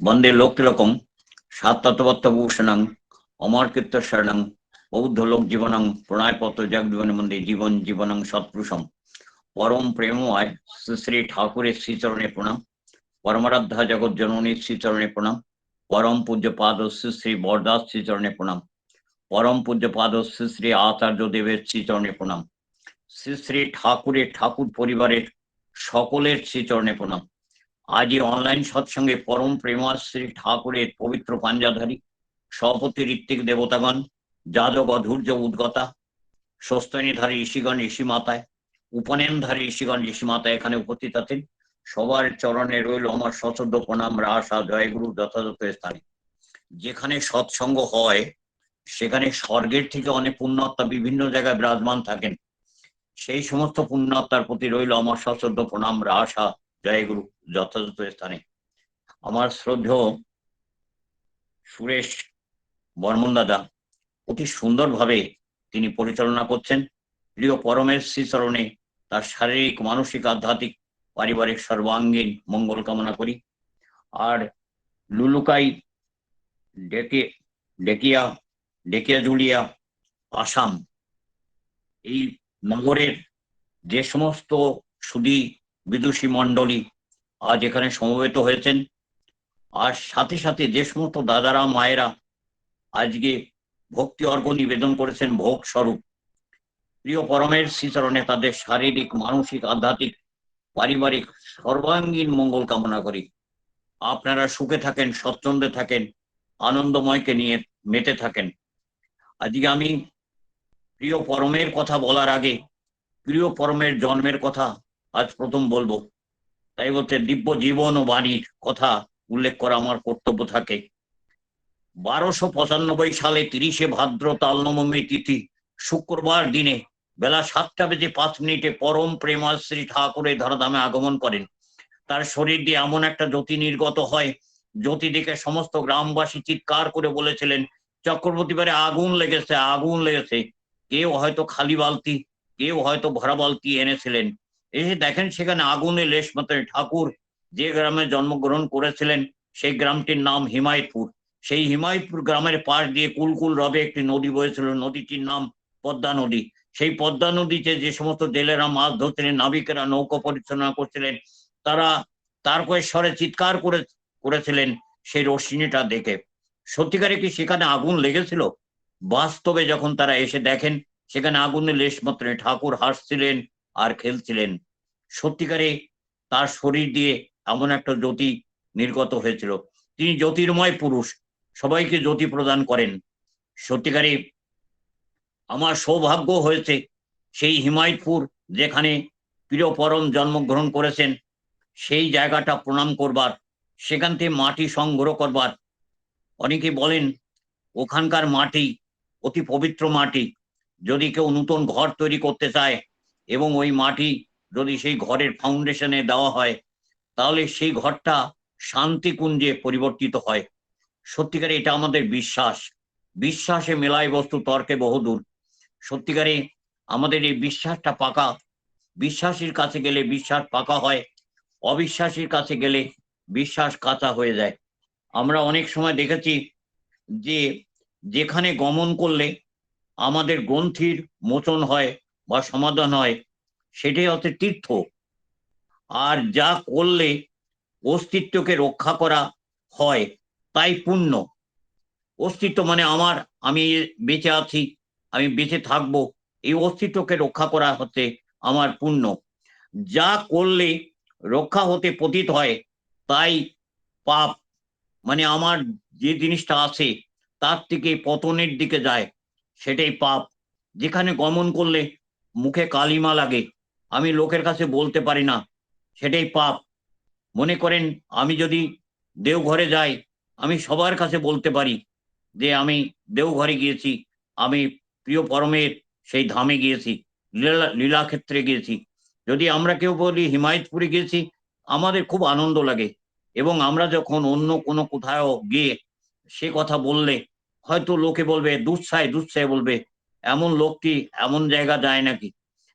বন্দে লোক তিলকম সাততত্ত্বভূষণং অমরকীর্ত শরণং, বৌদ্ধ লোক জীবনং প্রণয়পত্র জগজীবন মন্দির জীবন জীবনং সৎপুরুষম। পরম প্রেমময় শ্রী শ্রী ঠাকুরের শ্রীচরণে প্রণাম। পরমারাধ্যা জগৎ জননীর শ্রীচরণে প্রণাম। পরম পূজ্য পাদ শ্রী শ্রী বরদাস শ্রীচরণে প্রণাম। পরম পূজ্য পাদ শ্রী শ্রী আচার্য দেবের শ্রীচরণে প্রণাম। শ্রী শ্রী ঠাকুরের ঠাকুর পরিবারের সকলের শ্রীচরণে প্রণাম। আজ এই অনলাইন সৎসঙ্গে পরম প্রেমার শ্রী ঠাকুরের পবিত্র পাঞ্জাধারী সভাপতি ঋত্বিক দেবতাগণ যাদব অধূর্য উদ্গতা স্বস্তিধারী ঋষিগণ ঋষি মাতায় উপনয়নধারী ঋষিগণ ঋষি মাতায় এখানে উপস্থিত আছেন। সবার চরণে রইল আমার সশ্রদ্ধ প্রণাম, রাসা জয়গুরু যথাযথ স্থানে। যেখানে সৎসঙ্গ হয়, সেখানে স্বর্গের থেকে অনেক পুণ্যাত্মা বিভিন্ন জায়গায় বিরাজমান থাকেন। সেই সমস্ত পুণ্যাত্মার প্রতি রইল আমার সশ্রদ্ধ প্রণাম রাসা জয়গুরু যথাযথ স্থানে। আমার শ্রদ্ধেয় সুরেশ বর্মন দাদা, অতি সুন্দরভাবে তিনি পরিচালনা করছেন। প্রিয় পরমের শ্রীচরণে তার শারীরিক, মানসিক, আধ্যাত্মিক, পারিবারিক সর্বাঙ্গীন মঙ্গল কামনা করি। আর লুলুকাই ডেকে, ডেকিয়া ডেকিয়া জুলিয়া, আসাম, এই নগরের যে সমস্ত সুদী বিদুষী মণ্ডলী আজ এখানে সমবেত হয়েছেন। আর সাথে সাথে যে সমস্ত দাদারা, মায়েরা আজকে ভক্তি অর্ঘ নিবেদন করেছেন ভোগ স্বরূপ। প্রিয় পরমের শ্রীচরণে তাদের শারীরিক, মানসিক, আধ্যাত্মিক, পারিবারিক সর্বাঙ্গীন মঙ্গল কামনা করি। আপনারা সুখে থাকেন, স্বচ্ছন্দে থাকেন, আনন্দময়কে নিয়ে মেতে থাকেন। আজকে আমি প্রিয় পরমের কথা বলার আগে, প্রিয় পরমের জন্মের কথা আজ প্রথম বলব, তাই বলতে দিব্য জীবন ও বাণীর কথা উল্লেখ করা আমার কর্তব্য থাকে। বারোশো পঁচানব্বই সালে তিরিশে ভাদ্র তালনবমী তিথি, শুক্রবার দিনে বেলা সাতটা বেজে পাঁচ মিনিটে পরম প্রেমার শ্রী ঠাকুরের ধরাধামে আগমন করেন। তার শরীর দিয়ে এমন একটা জ্যোতি নির্গত হয়, জ্যোতি দেখে সমস্ত গ্রামবাসী চিৎকার করে বলেছিলেন, চক্রবর্তী বারে আগুন লেগেছে আগুন লেগেছে। কেউ হয়তো খালি বালতি, কেউ হয়তো ভরা বালতি এনেছিলেন। এসে দেখেন সেখানে আগুনে লেশ মতো ঠাকুর যে গ্রামে জন্মগ্রহণ করেছিলেন, সেই গ্রামটির নাম হিমায়তপুর। সেই হিমায়তপুর গ্রামের পাশ দিয়ে কুলকুল রবে একটি নদী বয়েছিল, নদীটির নাম পদ্মা নদী। সেই পদ্মা নদীতে যে সমস্ত জেলেরা মাছ ধরছিলেন নাবিকেরা নৌকা পরিচালনা করছিলেন, তারা তারকেশ্বরে চিৎকার করে, করেছিলেন সেই রশ্মিটা দেখে। সত্যিকারে কি সেখানে আগুন লেগেছিল? বাস্তবে যখন তারা এসে দেখেন, সেখানে আগুনে লেশ মাত্র ঠাকুর হাসছিলেন আর খেলছিলেন। সত্যিকারে তার শরীর দিয়ে এমন একটা জ্যোতি নির্গত হয়েছিল। তিনি জ্যোতির্ময় পুরুষ, সবাইকে জ্যোতি প্রদান করেন। সত্যিকারে আমার সৌভাগ্য হয়েছে সেই হিমায়তপুর যেখানে প্রিয় পরম জন্মগ্রহণ করেছেন, সেই জায়গাটা প্রণাম করবার, সেখান থেকে মাটি সংগ্রহ করবার। অনেকে বলেন, ওখানকার মাটি অতি পবিত্র মাটি। যদি কেউ নতুন ঘর তৈরি করতে চায় এবং ওই মাটি যদি সেই ঘরের ফাউন্ডেশনে দেওয়া হয়, তাহলে সেই ঘরটা শান্তিকুঞ্জে পরিবর্তিত হয়। সত্যিকারে এটা আমাদের বিশ্বাস। বিশ্বাসে মেলায় বস্তু তর্কে বহুদূর। সত্যিকারে আমাদের এই বিশ্বাসটা পাকা। বিশ্বাসীর কাছে গেলে বিশ্বাস পাকা হয়, অবিশ্বাসীর কাছে গেলে বিশ্বাস কাঁচা হয়ে যায়। আমরা অনেক সময় দেখেছি যে যেখানে গমন করলে আমাদের গ্রন্থির মোচন হয় বা সমাধান হয় সেটাই হচ্ছে তীর্থ। আর যা করলে অস্তিত্বকে রক্ষা করা হয়, তাই পুণ্য। অস্তিত্ব মানে আমার, আমি বেঁচে আছি, আমি বেঁচে থাকব, এই অস্তিত্বকে রক্ষা করা হচ্ছে আমার পুণ্য। যা করলে রক্ষা হতে পতিত হয়, তাই পাপ মানে আমার যে জিনিসটা আছে, তার থেকে পতনের দিকে যায়, সেটাই পাপ। যেখানে গমন করলে মুখে কালিমা লাগে। আমি লোকের কাছে বলতে পারি না। সেটাই পাপ। মনে করেন, আমি যদি দেওঘরে যাই, আমি সবার কাছে বলতে পারি যে, আমি দেওঘরে গিয়েছি, আমি প্রিয় পরমের সেই ধামে গিয়েছি, লীলা, লীলাক্ষেত্রে গিয়েছি। যদি আমরা কেউ বলি হিমায়তপুরে গিয়েছি, আমাদের খুব আনন্দ লাগে। এবং আমরা যখন অন্য কোনো কোথাও গিয়ে সে কথা বললে, হয়তো লোকে বলবে দুঃসায় দুঃসায় বলবে এমন লোকটি এমন জায়গা যায় নাকি?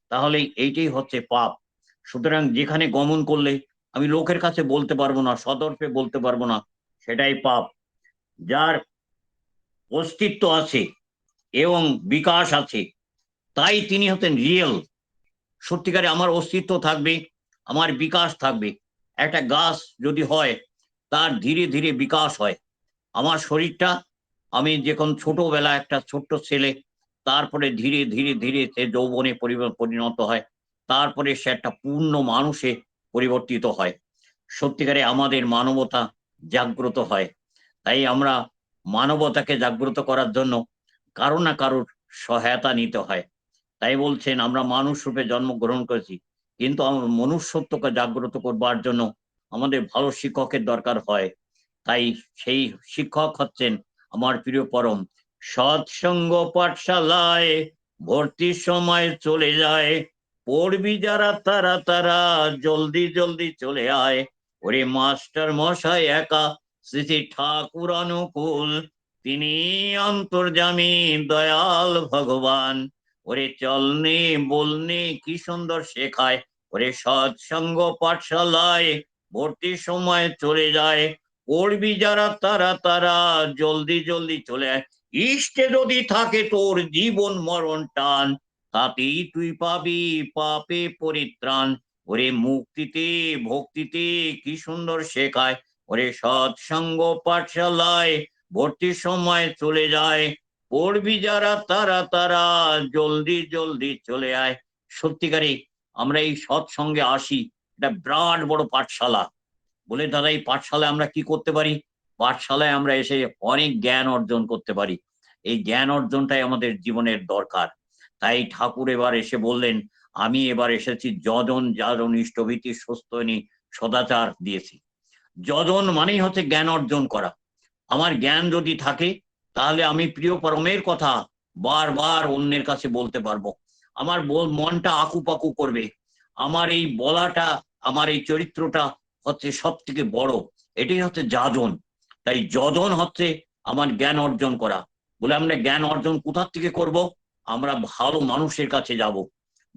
তাহলে এইটাই হচ্ছে পাপ। সুতরাং যেখানে গমন করলে আমি লোকের কাছে বলতে পারব না, সদর্পে বলতে পারব না, সেটাই পাপ। যার অস্তিত্ব আছে এবং বিকাশ আছে, তাই তিনি হতেন রিয়েল। সত্যিকারে আমার অস্তিত্ব থাকবে, আমার বিকাশ থাকবে। একটা গাছ যদি হয়, তার ধীরে ধীরে বিকাশ হয়। আমার শরীরটা, আমি যখন ছোটবেলা একটা ছোট্ট ছেলে তারপরে ধীরে ধীরে ধীরে সে যৌবনে পরিণত হয়। তারপরে সে একটা পূর্ণ মানুষে পরিবর্তিত হয়। সত্যিকারে আমাদের মানবতা জাগ্রত হয়। তাই আমরা মানবতাকে জাগ্রত করার জন্য কারও না কারোর সহায়তা নিতে হয়। তাই বলছেন, আমরা মানুষ রূপে জন্মগ্রহণ করেছি, কিন্তু আমার মনুষ্যত্বকে জাগ্রত করবার জন্য আমাদের ভালো শিক্ষকের দরকার হয়। তাই সেই শিক্ষক হচ্ছেন আমার প্রিয় পরম সৎসঙ্গ পাঠশালায় ভর্তির সময় চলে যায়। পড়বি যারা, তারা তারা, জলদি জলদি চলে আয়। ওরে মাস্টার মশাই একা, শ্রী ঠাকুর অনুকূল, তিনি অন্তর্জামী দয়াল ভগবান। ওরে চলনে, বলনে, কি সুন্দর শেখায়। ওরে সৎসঙ্গ পাঠশালায় ভর্তির সময় চলে যায়। পড়বি যারা, তারা তারা, জলদি জলদি চলে আয়। ইষ্টে যদি থাকে তোর জীবন মরণ টান, তাতেই তুই পাবি পাপে পরিত্রাণ। ওরে মুক্তিতে, ভক্তিতে কি সুন্দর শেখায়। ওরে সৎসঙ্গ পাঠশালায় ভর্তির সময় চলে যায়। পড়বি যারা তারা তারা, জলদি জলদি চলে আয়। সত্যিকারে আমরা এই সৎসঙ্গে আসি। এটা বিরাট বড় পাঠশালা। বলে, দাদা, এই পাঠশালায় আমরা কি করতে পারি? পাঠশালায় আমরা এসে অনেক জ্ঞান অর্জন করতে পারি। এই জ্ঞান অর্জনটাই আমাদের জীবনের দরকার। তাই ঠাকুর এবার এসে বললেন, আমি এবার এসেছি যজন যাজন ইষ্টভীতি সুস্থনি সদাচার দিয়েছি। যজন মানেই হচ্ছে জ্ঞান অর্জন করা। আমার জ্ঞান যদি থাকে, তাহলে আমি প্রিয় পরমের কথা বারবার অন্যের কাছে বলতে পারব। আমার মনটা আকুপাকু করবে। আমার এই বলাটা, আমার এই চরিত্রটা হচ্ছে সব থেকে বড়। এটাই হচ্ছে যাজন। তাই যজন হচ্ছে আমার জ্ঞান অর্জন করা। বলে আমরা জ্ঞান অর্জন কোথার থেকে করব? আমরা ভালো মানুষের কাছে যাব।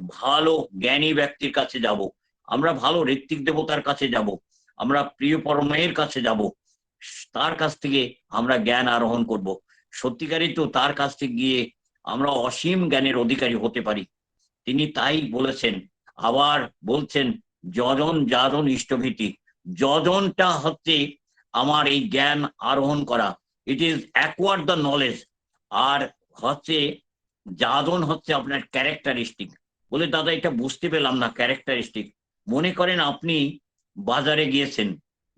ভালো জ্ঞানী ব্যক্তির কাছে যাব। আমরা ভালো ঋত্বিক দেবতার কাছে যাব। আমরা প্রিয় পরমের কাছে যাব। তার কাছ থেকে আমরা জ্ঞান আরোহণ করব। সত্যিকারই তো তার কাছ থেকে গিয়ে আমরা অসীম জ্ঞানের অধিকারী হতে পারি। তিনি তাই বলেছেন, আবার বলছেন যজন যাজন ইষ্টভীতি। যজনটা হচ্ছে আমার এই জ্ঞান আরোহণ করা। It is acquired the knowledge আর হচ্ছে যাজন হচ্ছে আপনার ক্যারেক্টারিস্টিক বলে, দাদা, এটা বুঝতে পেলাম না ক্যারেক্টারিস্টিক মনে করেন আপনি বাজারে গিয়েছেন।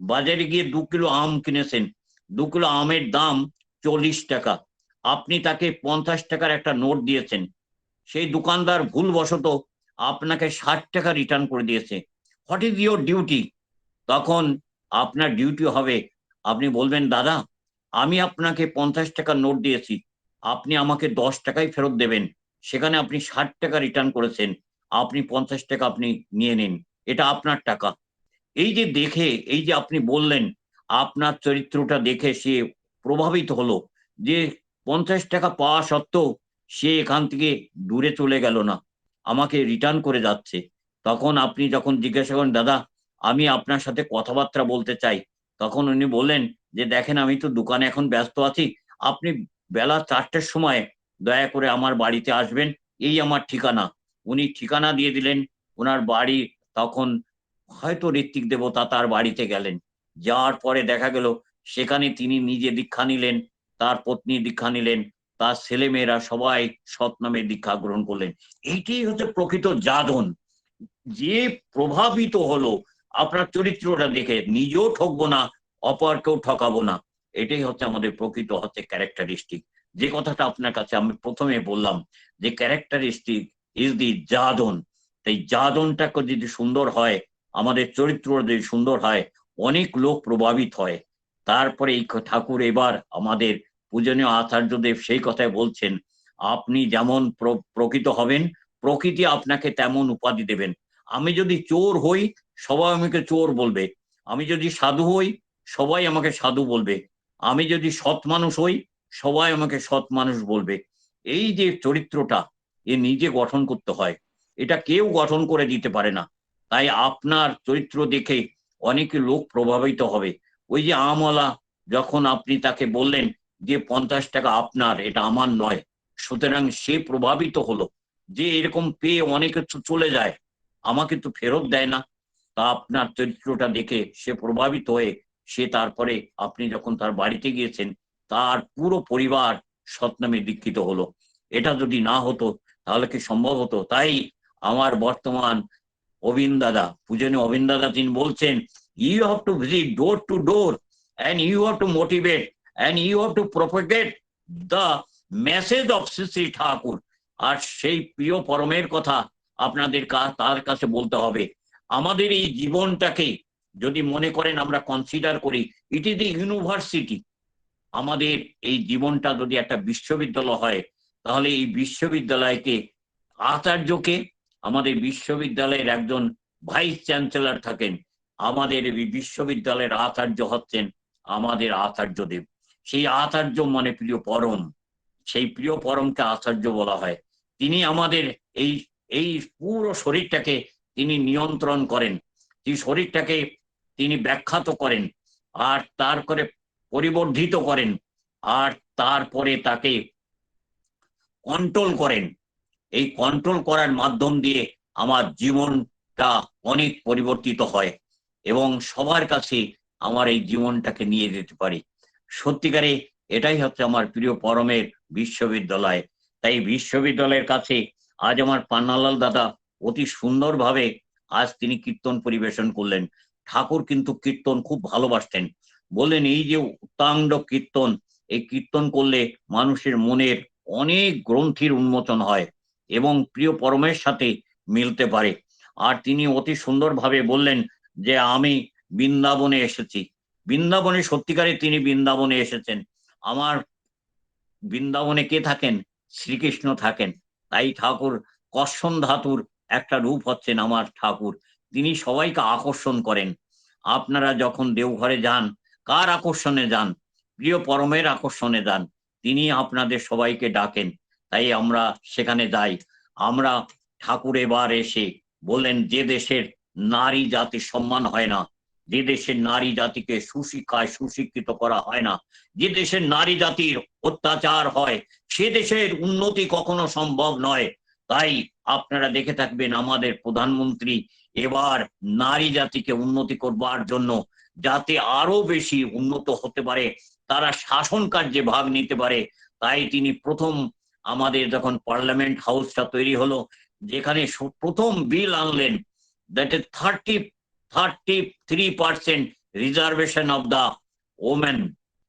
বাজারে গিয়ে দু কিলো আম কিনেছেন। দু কিলো আমের দাম চল্লিশ টাকা। আপনি তাকে পঞ্চাশ টাকার একটা নোট দিয়েছেন। সেই দোকানদার ভুলবশত আপনাকে ষাট টাকা রিটার্ন করে দিয়েছে। হোয়াট ইজ ইউর ডিউটি তখন আপনার ডিউটি হবে। আপনি বলবেন, দাদা, আমি আপনাকে পঞ্চাশ টাকার নোট দিয়েছি। আপনি আমাকে দশ টাকাই ফেরত দেবেন। সেখানে আপনি ষাট টাকা রিটার্ন করেছেন। আপনি পঞ্চাশ টাকা আপনি নিয়ে নিন। এটা আপনার টাকা। এই যে দেখে, এই যে আপনি বললেন, আপনার চরিত্রটা দেখে সে প্রভাবিত হলো যে পঞ্চাশ টাকা পাওয়া সত্ত্বেও সে এখান থেকে দূরে চলে গেল না। আমাকে রিটার্ন করে যাচ্ছে। তখন আপনি যখন জিজ্ঞাসা করেন দাদা আমি আপনার সাথে কথাবার্তা বলতে চাই। তখন উনি বললেন যে, দেখেন, আমি তো দোকানে এখন ব্যস্ত আছি। আপনি বেলা চারটের সময় দয়া করে আমার বাড়িতে আসবেন। এই আমার ঠিকানা। উনি ঠিকানা দিয়ে দিলেন। ওনার বাড়ি তখন হয়তো ঋত্বিক দেবতা তার বাড়িতে গেলেন। যাওয়ার পরে দেখা গেল, সেখানে তিনি নিজে দীক্ষা নিলেন, তার পত্নী দীক্ষা নিলেন, তার ছেলেমেয়েরা সবাই সৎ নামে দীক্ষা গ্রহণ করলেন। এইটাই হচ্ছে প্রকৃত জাদন যে প্রভাবিত হলো আপনার চরিত্রটা দেখে নিজেও ঠকবো না, অপরকেও ঠকাবো না। এটাই হচ্ছে আমাদের প্রকৃত হচ্ছে ক্যারেক্টারিস্টিক যে কথাটা আপনার কাছে আমি প্রথমে বললাম যে ক্যারেক্টারিস্টিক ইজ দি যাদন তাই যাদনটা যদি সুন্দর হয়, আমাদের চরিত্র যদি সুন্দর হয়, অনেক লোক প্রভাবিত হয়। তারপরে এই ঠাকুর এবার আমাদের পূজনীয় আচার্যদেব সেই কথাই বলছেন, আপনি যেমন প্র- প্রকৃত হবেন, প্রকৃতি আপনাকে তেমন উপাধি দেবেন। আমি যদি চোর হই সবাই আমাকে চোর বলবে। আমি যদি সাধু হই, সবাই আমাকে সাধু বলবে। আমি যদি সৎ মানুষ হই, সবাই আমাকে সৎ মানুষ বলবে। এই যে চরিত্রটা, এ নিজে গঠন করতে হয়। এটা কেউ গঠন করে দিতে পারে না। তাই আপনার চরিত্র দেখে অনেক লোক প্রভাবিত হবে। ওই যে আমলা যখন আপনি তাকে বললেন যে, পঞ্চাশ টাকা আপনার, এটা আমার নয়। সুতরাং সে প্রভাবিত হলো। যে এরকম পেয়ে অনেকে চলে যায়। আমাকে তো ফেরত দেয় না। তা আপনার চরিত্রটা দেখে সে প্রভাবিত হয়ে সে তারপরে আপনি যখন তার বাড়িতে গিয়েছেন, তার পুরো পরিবার সৎনামে দীক্ষিত হলো। এটা যদি না হতো, তাহলে কি সম্ভব হতো? তাই আমার বর্তমান অবিন দাদা, পূজনীয় অবিন দাদা তিনি বলছেন you have to visit door to door and you have to motivate and you have to propagate the message of Shri Thakur আর সেই প্রিয় পরমের কথা আপনাদের তার কাছে বলতে হবে। আমাদের এই জীবনটাকে যদি মনে করেন আমরা কনসিডার করি ইট ইজ ইউনিভার্সিটি আমাদের এই জীবনটা যদি একটা বিশ্ববিদ্যালয় হয়, তাহলে এই বিশ্ববিদ্যালয়কে আচার্যকে, আমাদের বিশ্ববিদ্যালয়ের একজন ভাইস চ্যান্সেলর থাকেন, আমাদের এই বিশ্ববিদ্যালয়ের আচার্য হচ্ছেন আমাদের আচার্যদেব সেই আচার্য মানে প্রিয় পরম। সেই প্রিয় পরমকে আচার্য বলা হয়। তিনি আমাদের এই এই পুরো শরীরটাকে তিনি নিয়ন্ত্রণ করেন। এই শরীরটাকে তিনি ব্যাখ্যাত করেন আর তারপরে পরিবর্ধিত করেন আর তারপরে তাকে কন্ট্রোল করেন। এই কন্ট্রোল করার মাধ্যম দিয়ে আমার জীবনটা অনেক পরিবর্তিত হয় এবং সবার কাছে আমার এই জীবনটাকে নিয়ে যেতে পারি। সত্যিকারে এটাই হচ্ছে আমার প্রিয় পরমের বিশ্ববিদ্যালয়। তাই বিশ্ববিদ্যালয়ের কাছে আজ আমার পান্নালাল দাদা অতি সুন্দরভাবে আজ তিনি কীর্তন পরিবেশন করলেন। ঠাকুর কিন্তু কীর্তন খুব ভালোবাসতেন। বললেন, এই যে উত্তাঙ্গ কীর্তন, এই কীর্তন করলে মানুষের মনের অনেক গ্রন্থির উন্মোচন হয় এবং প্রিয় পরমের সাথে মিলতে পারে। আর তিনি অতি সুন্দরভাবে বললেন যে, আমি বৃন্দাবনে এসেছি। বৃন্দাবনে, সত্যিকারে তিনি বৃন্দাবনে এসেছেন। আমার বৃন্দাবনে কে থাকেন? শ্রীকৃষ্ণ থাকেন। তাই ঠাকুর কর্ষণ ধাতুর একটা রূপ হচ্ছেন আমার ঠাকুর। তিনি সবাইকে আকর্ষণ করেন। আপনারা যখন দেওঘরে যান, কার আকর্ষণে যান? প্রিয় পরমের আকর্ষণে যান। তিনি আপনাদের সবাইকে ডাকেন। তাই আমরা সেখানে যাই। আমরা ঠাকুর এবার এসে বললেন, যে দেশের নারী জাতির সম্মান হয় না, যে দেশের নারী জাতিকে সুশিক্ষায় সুশিক্ষিত করা হয় না, যে দেশের নারী জাতির অত্যাচার হয়, সে দেশের উন্নতি কখনো সম্ভব নয়। তাই আপনারা দেখে থাকবেন আমাদের প্রধানমন্ত্রী এবার নারী জাতিকে উন্নতি করবার জন্য যাতে আরও বেশি উন্নত হতে পারে, তারা শাসন কার্যে ভাগ নিতে পারে। তাই তিনি প্রথম আমাদের যখন পার্লামেন্ট হাউসটা তৈরি হলো, যেখানে প্রথম বিল আনলেন, that is thirty thirty three percent reservation of the women.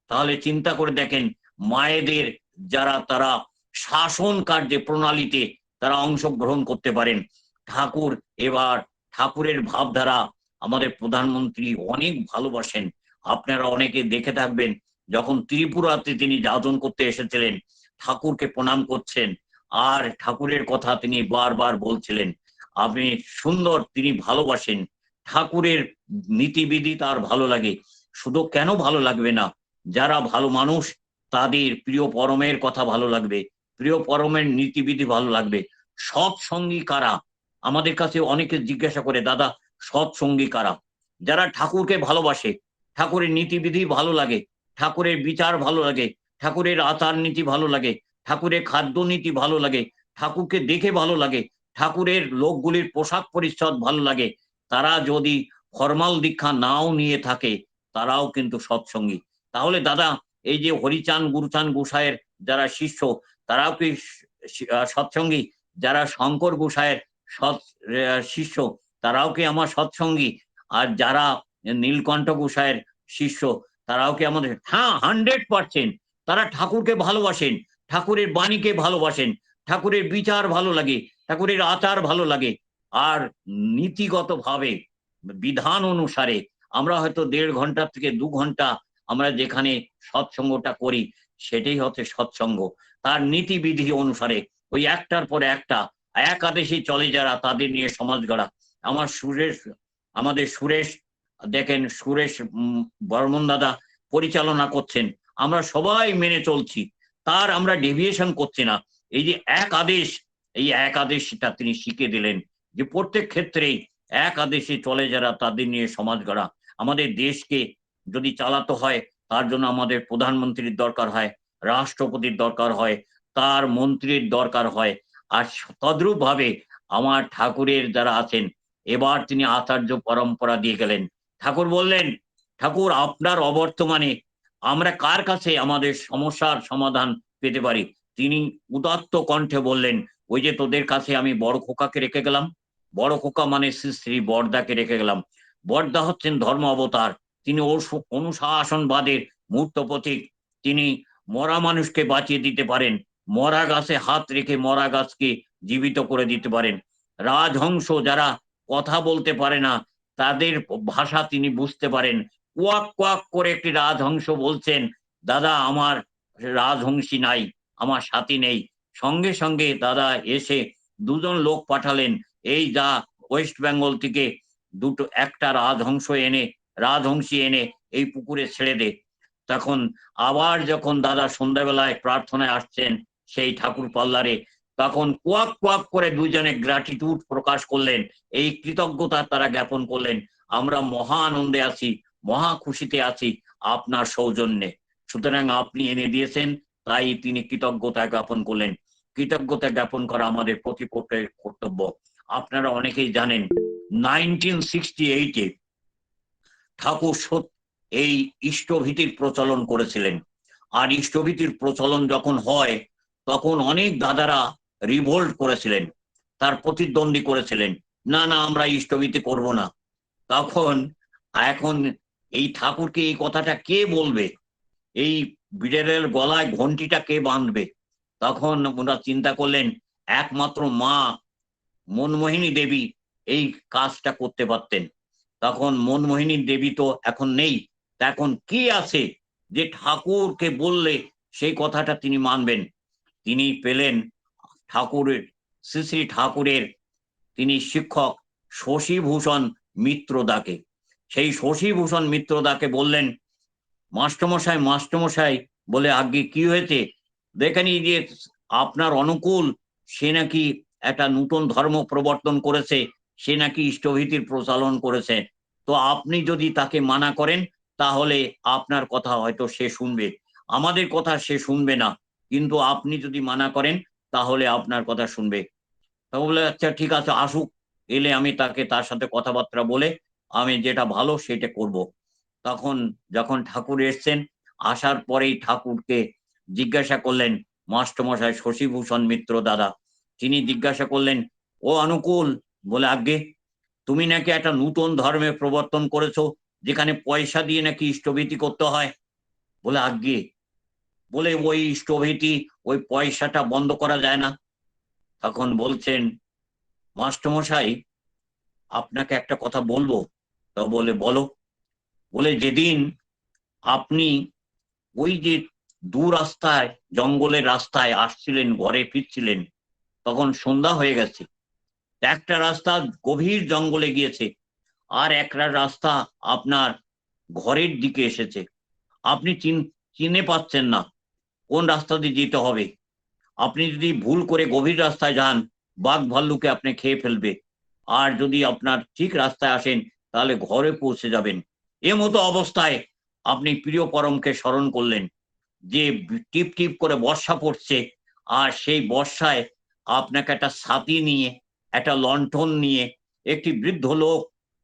তাহলে চিন্তা করে দেখেন, মায়েদের যারা, তারা শাসন কার্যে প্রণালীতে তারা অংশগ্রহণ করতে পারেন। ঠাকুর এবার ঠাকুরের ভাবধারা আমাদের প্রধানমন্ত্রী অনেক ভালোবাসেন। আপনারা অনেকে দেখে থাকবেন, যখন ত্রিপুরাতে তিনি যাজন করতে এসেছিলেন, ঠাকুরকে প্রণাম করছেন, আর ঠাকুরের কথা তিনি বারবার বলছিলেন, আপনি সুন্দর, তিনি ভালোবাসেন। ঠাকুরের নীতিবিধি তার ভালো লাগে। শুধু কেন ভালো লাগবে না? যারা ভালো মানুষ, তাদের প্রিয় পরমের কথা ভালো লাগবে। প্রিয় পরমের নীতিবিধি ভালো লাগবে। সৎ সঙ্গী কারা? আমাদের কাছে অনেকে জিজ্ঞাসা করে, দাদা, সৎ সঙ্গী কারা? যারা ঠাকুরকে ভালোবাসে, ঠাকুরের নীতিবিধি ভালো লাগে, ঠাকুরের বিচার ভালো লাগে, ঠাকুরের আচার নীতি ভালো লাগে, ঠাকুরের খাদ্য নীতি ভালো লাগে, ঠাকুরকে দেখে ভালো লাগে, ঠাকুরের লোকগুলির পোশাক পরিচ্ছদ ভালো লাগে, তারা যদি ফর্মাল দীক্ষা নাও নিয়ে থাকে, তারাও কিন্তু সৎসঙ্গী তাহলে দাদা, এই যে হরিচান, গুরুচান গোসাইয়ের যারা শিষ্য তারাও কি সৎসঙ্গী? যারা শঙ্কর গোসাইয়ের সৎ শিষ্য, তারাও কি আমার সৎসঙ্গী? আর যারা নীলকণ্ঠ গোসাইয়ের শিষ্য, তারাও কি আমাদের হ্যাঁ হান্ড্রেড পার্সেন্ট তারা ঠাকুরকে ভালোবাসেন, ঠাকুরের বাণীকে ভালোবাসেন, ঠাকুরের বিচার ভালো লাগে, ঠাকুরের আচার ভালো লাগে। আর নীতিগত ভাবে বিধান অনুসারে আমরা হয়তো দেড় ঘণ্টা থেকে দু ঘণ্টা আমরা যেখানে সৎসঙ্গটা করি সেটাই হচ্ছে সৎসঙ্গ। তার নীতিবিধি অনুসারে ওই একটার পরে একটা, একাদেশী চলে যারা তাদের নিয়ে সমাজ গড়া। আমার সুরেশ, আমাদের সুরেশ, দেখেন সুরেশ বর্মন দাদা পরিচালনা করছেন। আমরা সবাই মেনে চলছি। তার আমরা ডেভিয়েশন করছি না। এই যে এক আদেশ এই এক আদেশটা তিনি শিখে দিলেন যে প্রত্যেক ক্ষেত্রেই এক আদেশে চলে যারা তাদের নিয়ে সমাজ গড়া। আমাদের দেশকে যদি চালাতে হয় তার জন্য আমাদের প্রধানমন্ত্রীর দরকার হয়, রাষ্ট্রপতির দরকার হয়, তার মন্ত্রীর দরকার হয়। আর তদ্রূপ ভাবে আমার ঠাকুরের যারা আছেন, এবার তিনি আচার্য পরম্পরা দিয়ে গেলেন। ঠাকুর বললেন, ঠাকুর, আপনার অবর্তমানে আমরা কার কাছে আমাদের সমস্যার সমাধান পেতে পারি? তিনি উদাত্ত কণ্ঠে বললেন, ওই যে তোদের কাছে আমি বড় খোকাকে রেখে গেলাম। বড় খোকা মানে শ্রী শ্রী বর্দাকে রেখে গেলাম। বর্দা হচ্ছেন ধর্ম অবতার তিনি অনুশাসনবাদের মূর্ত প্রতীক তিনি মরা মানুষকে বাঁচিয়ে দিতে পারেন, মরা গাছে হাত রেখে মরা গাছকে জীবিত করে দিতে পারেন। রাজহংস যারা কথা বলতে পারে না, তাদের ভাষা তিনি বুঝতে পারেন। কোয়াক কোয়াক করে একটি রাজহংস বলছেন, দাদা, আমার রাজহংসী নাই, আমার সাথী নেই। সঙ্গে সঙ্গে দাদা এসে দুজন লোক পাঠালেন। এই যা ওয়েস্ট বেঙ্গল থেকে দুটো, একটা রাজহংস এনে রাজহংসী এনে এই পুকুরে ছেড়ে দে। তখন আবার যখন দাদা সন্ধ্যাবেলায় প্রার্থনায় আসছেন সেই ঠাকুর পাল্লারে, তখন কোয়াক কোয়াক করে দুজনে গ্র্যাটিটিউড প্রকাশ করলেন। এই কৃতজ্ঞতা তারা জ্ঞাপন করলেন। আমরা মহা আনন্দে আছি, মহা খুশিতে আছি আপনার সৌজন্যে। সুতরাং আপনি এনে দিয়েছেন, তাই তিনি কৃতজ্ঞতা জ্ঞাপন করলেন। কৃতজ্ঞতা জ্ঞাপন করা আমাদের প্রতিপক্ষের কর্তব্য। আপনারা অনেকেই জানেন নাইনটিন সিক্সটি এইটে ঠাকুর এই ইষ্টভীতির প্রচলন করেছিলেন। আর ইষ্টভীতির প্রচলন যখন হয়, তখন অনেক দাদারা রিভোল্ট করেছিলেন, তার প্রতিদ্বন্দ্বী করেছিলেন। না না, আমরা ইষ্টভীতি করব না। তখন, এখন এই ঠাকুরকে এই কথাটা কে বলবে? এই বিড়ালের গলায় ঘন্টিটা কে বাঁধবে? তখন ওরা চিন্তা করলেন, একমাত্র মা, মনমোহিনী দেবী এই কাজটা করতে পারতেন। তখন মনমোহিনী দেবী তো এখন নেই। তা এখন কি আছে যে ঠাকুরকে বললে সেই কথাটা তিনি মানবেন? তিনি পেলেন ঠাকুরের, শ্রী শ্রী ঠাকুরের তিনি শিক্ষক শশীভূষণ মিত্রদাকে। সেই শশীভূষণ মিত্রদাকে বললেন মাস্টমশাই মাস্টমশাই বলে আগে কি হয়েছে? দেখেনি যে আপনার অনুকূল সে নাকি একটা নতুন ধর্ম প্রবর্তন করেছে। সে নাকি ইষ্টভীতির প্রচলন করেছে। তো আপনি যদি তাকে মানা করেন, তাহলে আপনার কথা হয়তো সে শুনবে। আমাদের কথা সে শুনবে না। কিন্তু আপনি যদি মানা করেন, তাহলে আপনার কথা শুনবে। তা বলে আচ্ছা ঠিক আছে, আসুক। এলে আমি তাকে তার সাথে কথাবার্তা বলে আমি যেটা ভালো সেটা করব। তখন যখন ঠাকুর এসছেন, আসার পরেই ঠাকুরকে জিজ্ঞাসা করলেন, মাস্টমশাই, শশীভূষণ মিত্র দাদা। তিনি জিজ্ঞাসা করলেন, ও অনুকূল বলে আগে তুমি নাকি একটা নূতন ধর্মে প্রবর্তন করেছ, যেখানে পয়সা দিয়ে নাকি ইষ্টভীতি করতে হয়? বলে, আজ্ঞে, বলে, ওই ইষ্টভীতি, ওই পয়সাটা বন্ধ করা যায় না। তখন বলছেন মাস্টমশাই আপনাকে একটা কথা বলব? তা বলে, বলো। বলে, যেদিন আপনি ওই যে দু রাস্তায় জঙ্গলের রাস্তায় আসছিলেন, ঘরে ফিরছিলেন, তখন সন্ধ্যা হয়ে গেছে। একটা রাস্তা গভীর জঙ্গলে গিয়েছে, আর একটা রাস্তা আপনার ঘরের দিকে এসেছে। আপনি চিন- চিনে পাচ্ছেন না কোন রাস্তা দিয়ে যেতে হবে। আপনি যদি ভুল করে গভীর রাস্তায় যান, বাঘ ভাল্লুকে আপনি খেয়ে ফেলবে। আর যদি আপনার ঠিক রাস্তায় আসেন, তাহলে ঘরে পৌঁছে যাবেন। এ মতো অবস্থায় আপনি প্রিয় পরমকে স্মরণ করলেন, যে টিপ টিপ করে বর্ষা পড়ছে, আর সেই বর্ষায় আপনাকে একটা ছাতি নিয়ে একটা লণ্ঠন নিয়ে একটি বৃদ্ধ লোক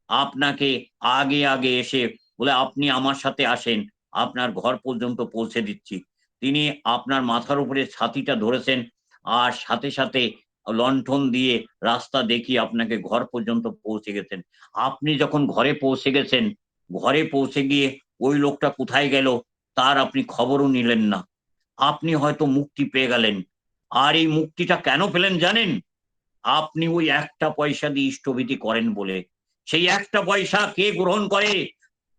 আপনাকে আগে আগে এসে বলে, আপনি আমার সাথে আসেন, আপনার ঘর পর্যন্ত পৌঁছে দিচ্ছি। তিনি আপনার মাথার উপরে ছাতিটা ধরেছেন আর সাথে সাথে লণ্ঠন দিয়ে রাস্তা দেখিয়ে আপনাকে ঘর পর্যন্ত পৌঁছে গেছেন। আপনি যখন ঘরে পৌঁছে গেছেন, ঘরে পৌঁছে গিয়ে ওই লোকটা কোথায় গেল তার আপনি খবরও নিলেন না। আপনি হয়তো মুক্তি পেয়ে গেলেন। আর এই মুক্তিটা কেন পেলেন জানেন? আপনি ওই একটা পয়সা দিয়ে ইষ্টভীতি করেন বলে। সেই একটা পয়সা কে গ্রহণ করে?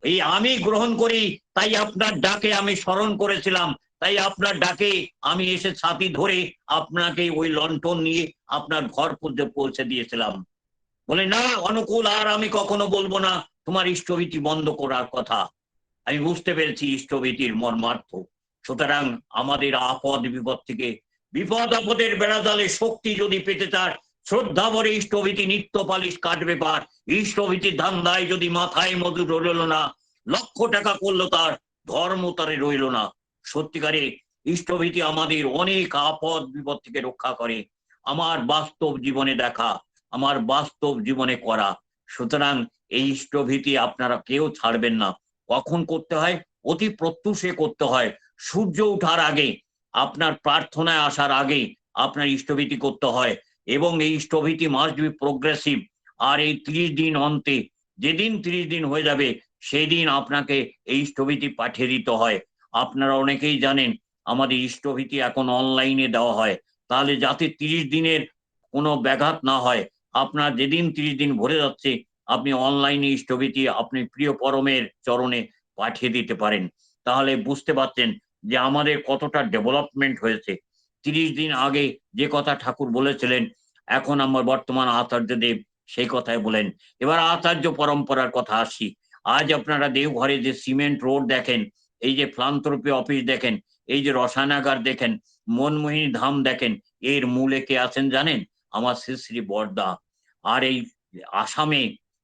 এই আমি গ্রহণ করি, তাই আপনার ডাকে আমি স্মরণ করেছিলাম, তাই আপনার ডাকে আমি এসে ছাতি ধরে আপনাকে ওই লন্ঠন নিয়ে আপনার ঘর পর্যন্ত পৌঁছে দিয়েছিলাম। বলে, না, অনুকূল, আর আমি কখনো বলব না, তোমার ইষ্টভীতি বন্ধ করার কথা। আমি বুঝতে পেরেছি ইষ্টভীতির মর্মার্থ। সুতরাং আমাদের আপদ বিপদ থেকে, বিপদ আপদের বেড়াজালে শক্তি যদি পেতে চার শ্রদ্ধা ভরে ইষ্টভীতি নিত্য পালিশ কাটবে পার। ইষ্টভীতির ধান্দায় যদি মাথায় মধু রইল না, লক্ষ টাকা করল তার, ধর্ম তারে রইল না। সত্যিকারে ইষ্টভীতি আমাদের অনেক আপদ বিপদ থেকে রক্ষা করে। আমার বাস্তব জীবনে দেখা, আমার বাস্তব জীবনে করা। সুতরাং এই ইষ্টভীতি আপনারা কেউ ছাড়বেন না। কখন করতে হয়? অতি প্রত্যুষে করতে হয়। সূর্য ওঠার আগে, আপনার প্রার্থনায় আসার আগে আপনার ইষ্টভীতি করতে হয়। এবং এই ইষ্টভীতি মাস্ট বি প্রোগ্রেসিভ আর এই ত্রিশ দিন অন্তে, যেদিন ত্রিশ দিন হয়ে যাবে, সেদিন আপনাকে এই ইষ্টভীতি পাঠিয়ে দিতে হয়। আপনারা অনেকেই জানেন, আমাদের ইষ্টভীতি এখন অনলাইনে দেওয়া হয়। তাহলে যাতে তিরিশ দিনের কোনো ব্যাঘাত না হয়, আপনার যেদিন তিরিশ দিন ভরে যাচ্ছে, আপনি অনলাইনে ইষ্টভীতি আপনি প্রিয় পরমের চরণে পাঠিয়ে দিতে পারেন। তাহলে বুঝতে পারছেন যে আমাদের কতটা ডেভেলপমেন্ট হয়েছে। তিরিশ দিন আগে যে কথা ঠাকুর বলেছিলেন এখন আমার বর্তমান আচার্য দেব সেই কথাই বলেন। এবার আচার্য পরম্পরার কথা আসি। আজ আপনারা দেওঘরে যে সিমেন্ট রোড দেখেন, এই যে ফ্লান্থ্রপি অফিস দেখেন, এই যে রসায়নাগার দেখেন, মনমোহিনী ধাম দেখেন, এর মূলে কে আছেন জানেন? আমার শ্রী শ্রী বর্দা। আর এই আসামে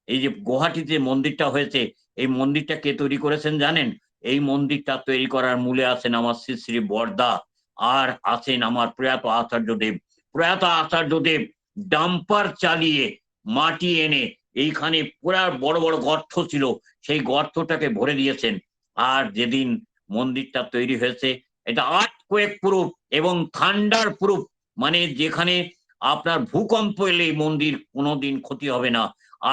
এই যে গুয়াহাটিতে মন্দিরটা হয়েছে, এই মন্দিরটা কে তৈরি করেছেন জানেন? এই মন্দিরটা তৈরি করার মূলে আছেন আমার শ্রী শ্রী বর্দা। আর আছেন আমার প্রয়াত আচার্য দেব। প্রয়াত আচার্য দেব ডাম্পার চালিয়ে মাটি এনে এইখানে পুরা বড় বড় গর্ত ছিল, সেই গর্তটাকে ভরে দিয়েছেন। আর যেদিন মন্দিরটা তৈরি হয়েছে, এটা আর্ট কোয়েক প্রুফ এবং থান্ডার প্রুফ মানে যেখানে আপনার ভূকম্প এলে এই মন্দির কোনোদিন ক্ষতি হবে না।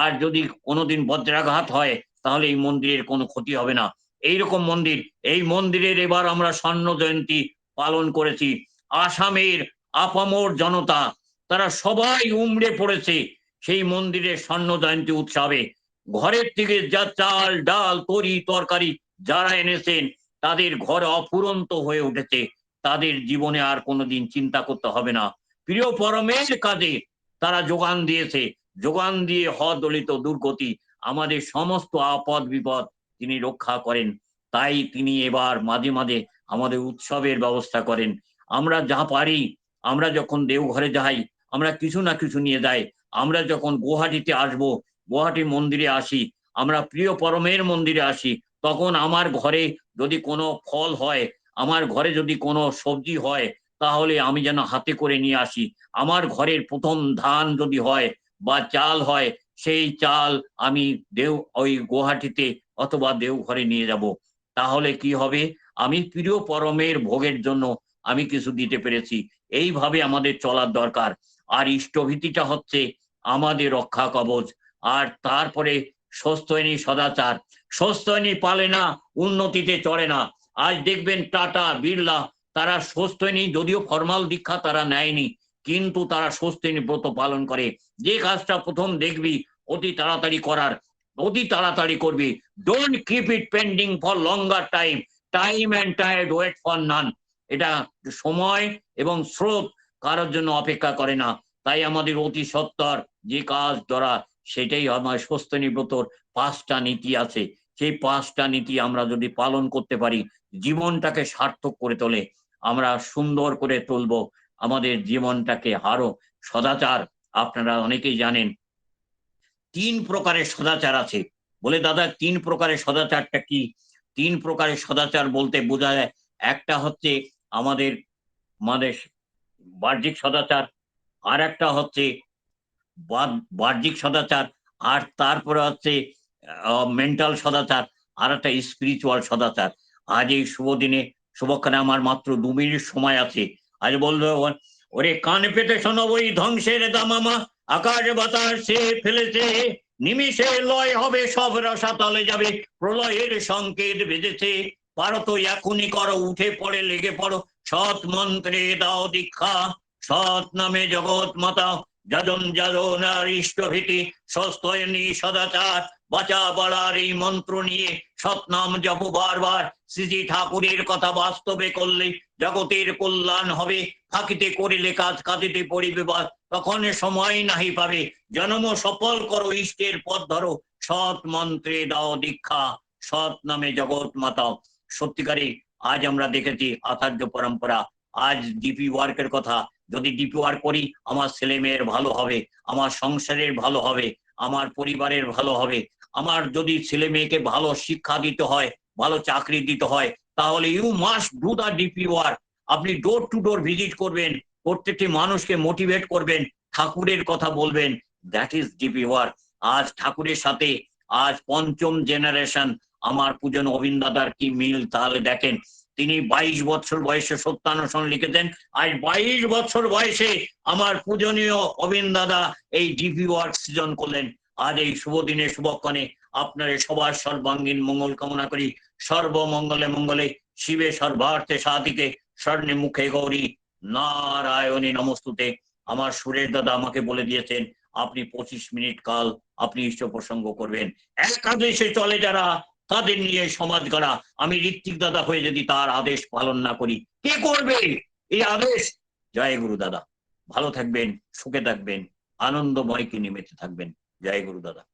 আর যদি কোনোদিন বজ্রাঘাত হয়, তাহলে এই মন্দিরের কোনো ক্ষতি হবে না। এইরকম মন্দির, এই মন্দিরের এবার আমরা স্বর্ণ জয়ন্তী পালন করেছি। আসামের আপামর জনতা তারা সবাই উমড়ে পড়েছে। সেই মন্দিরের স্বর্ণ জয়ন্তী উৎসবে। ঘরের থেকে যা চাল, ডাল, তরি, তরকারি যারা এনেছেন, তাদের ঘর অফুরন্ত হয়ে উঠেছে। তাদের জীবনে আর কোনোদিন চিন্তা করতে হবে না। প্রিয় পরমের কাজে তারা যোগান দিয়েছে। যোগান দিয়ে হদলিত দুর্গতি, আমাদের সমস্ত আপদ বিপদ তিনি রক্ষা করেন। তাই তিনি এবার মাঝে মাঝে আমাদের উৎসবের ব্যবস্থা করেন। আমরা যা পারি, আমরা যখন দেওঘরে যাই আমরা কিছু না কিছু নিয়ে দেয় আমরা যখন গুয়াহাটিতে আসব, গুয়াহাটি মন্দিরে আসি, আমরা প্রিয় পরমের মন্দিরে আসি, তখন আমার ঘরে যদি কোনো ফল হয়, আমার ঘরে যদি কোনো সবজি হয়, তাহলে আমি যেন হাতে করে নিয়ে আসি। আমার ঘরের প্রথম ধান যদি হয় বা চাল হয়, সেই চাল আমি দেও ওই গুয়াহাটিতে অথবা দেওঘরে নিয়ে যাব। তাহলে কি হবে? আমি প্রিয় পরমের ভোগের জন্য আমি কিছু দিতে পেরেছি। এইভাবে আমাদের চলার দরকার। আর ইষ্টভীতিটা হচ্ছে আমাদের রক্ষা কবচ। আর তারপরে সস্তয়নী সদাচার। সস্তয়নী পালে না, উন্নতিতে চড়ে না। আজ দেখবেন টাটা, বিড়লা, তারা সস্তয়নী যদিও ফর্মাল দীক্ষা তারা নেয়নি, কিন্তু তারা সস্তয়নী ব্রত পালন করে। যে কাজটা প্রথম দেখবি, অতি তাড়াতাড়ি করার, অতি তাড়াতাড়ি করবি। Don't keep it pending for longer time time and tide wait for none এটা সময় এবং স্রোত কারোর জন্য অপেক্ষা করে না। তাই আমাদের অতি সত্তর যে কাজ ধরা সেটাই আমার সস্তনী ব্রতর পাঁচটা নীতি আছে। সেই পাঁচটা নীতি আমরা যদি পালন করতে পারি, জীবনটাকে সার্থক করে তোলে, আমরা সুন্দর করে তুলব। আমাদের জীবনটাকে আরও সদাচার, আপনারা অনেকেই জানেন, তিন প্রকারের সদাচার আছে। বলে, দাদা, তিন প্রকারের সদাচারটা কি? তিন প্রকারের সদাচার বলতে বোঝা যায়, একটা হচ্ছে আমাদের আমাদের বাহ্যিক সদাচার, আর একটা হচ্ছে বাহ্যিক সদাচার, আর তারপরে হচ্ছে মেন্টাল সদাচার, আর একটা স্পিরিচুয়াল সদাচার। আজ এই শুভ দিনে, শুভক্ষণে আমার মাত্র দু মিনিট সময় আছে। আজ বলল, ওরে কান পেতে শোনো ওই ধ্বংসের দামামা, আকাশ বাতাস ফেলেছে, নিমিষে লয় হবে সব রসাতলে যাবে, প্রলয়ের সংকেত বেজেছে পারো তো এখনই করো, উঠে পড়ে, লেগে পড়ো। সৎ মন্ত্রে দাও দীক্ষা, সৎ নামে জগৎ মাতা। যাজন যাজন আর ইষ্টভীতি সস্তয়নী সদাচার। বাঁচা বাড়ার এই মন্ত্র নিয়ে সৎনাম জপ বারবার। শ্রীজি ঠাকুরের কথা বাস্তবে করলে জগতের কল্যাণ হবে। ফাঁকিতে করিলে কাজ কাঁদিতে পড়িবে বা তখন সময় নাহি পাবে। জন্ম সফল করো, ইষ্টের পথ ধরো। সৎ মন্ত্রে দাও দীক্ষা, সৎ নামে জগৎ মাতা সত্যিকারে আজ আমরা দেখেছি আচার্য পরম্পরা। আজ ডিপি ওয়ার্কের কথা। যদি ডিপি ওয়ার্ক করি, আমার ছেলে মেয়ের ভালো হবে, আমার সংসারের ভালো হবে, আমার পরিবারের ভালো হবে। আমার যদি ছেলে মেয়েকে ভালো শিক্ষা দিতে হয়, ভালো চাকরি দিতে হয়, তাহলে you must do the deep work আপনি ডোর টু ডোর ভিজিট করবেন, প্রত্যেকটি মানুষকে মোটিভেট করবেন, ঠাকুরের কথা বলবেন। দ্যাট ইজ ডিপি ওয়ার্ক আজ ঠাকুরের সাথে, আজ পঞ্চম জেনারেশন আমার পূজন অবিন দাদার কি মিল? তাহলে দেখেন, তিনি বাইশ বছর বয়সে সত্যানুসরণ লিখেছেন আজ বাইশ বছর বয়সে আমার পূজনীয় অবিন দাদা এই ডিপি ওয়ার্ক সৃজন করলেন। আজ এই শুভ দিনে শুভক্ষণে আপনার সবার সর্বাঙ্গীন মঙ্গল কামনা করি। সর্বমঙ্গলে মঙ্গলে, শিবে সর্বার্থে সাধিকে স্বর্ণে মুখে গৌরী, নারায়ণী নমস্তুতে। আমার সুরেশ দাদা আমাকে বলে দিয়েছেন, আপনি পঁচিশ মিনিট কাল আপনি ইষ্ট প্রসঙ্গ করবেন। একাদেশে চলে যারা তাদের নিয়ে সমাজ গড়া। আমি ঋত্বিক দাদা হয়ে যদি তার আদেশ পালন না করি, কে করবে? এই আদেশ? জয় গুরু দাদা। ভালো থাকবেন, সুখে থাকবেন আনন্দময়কে নিমেতে থাকবেন। জয় গুরু দাদা।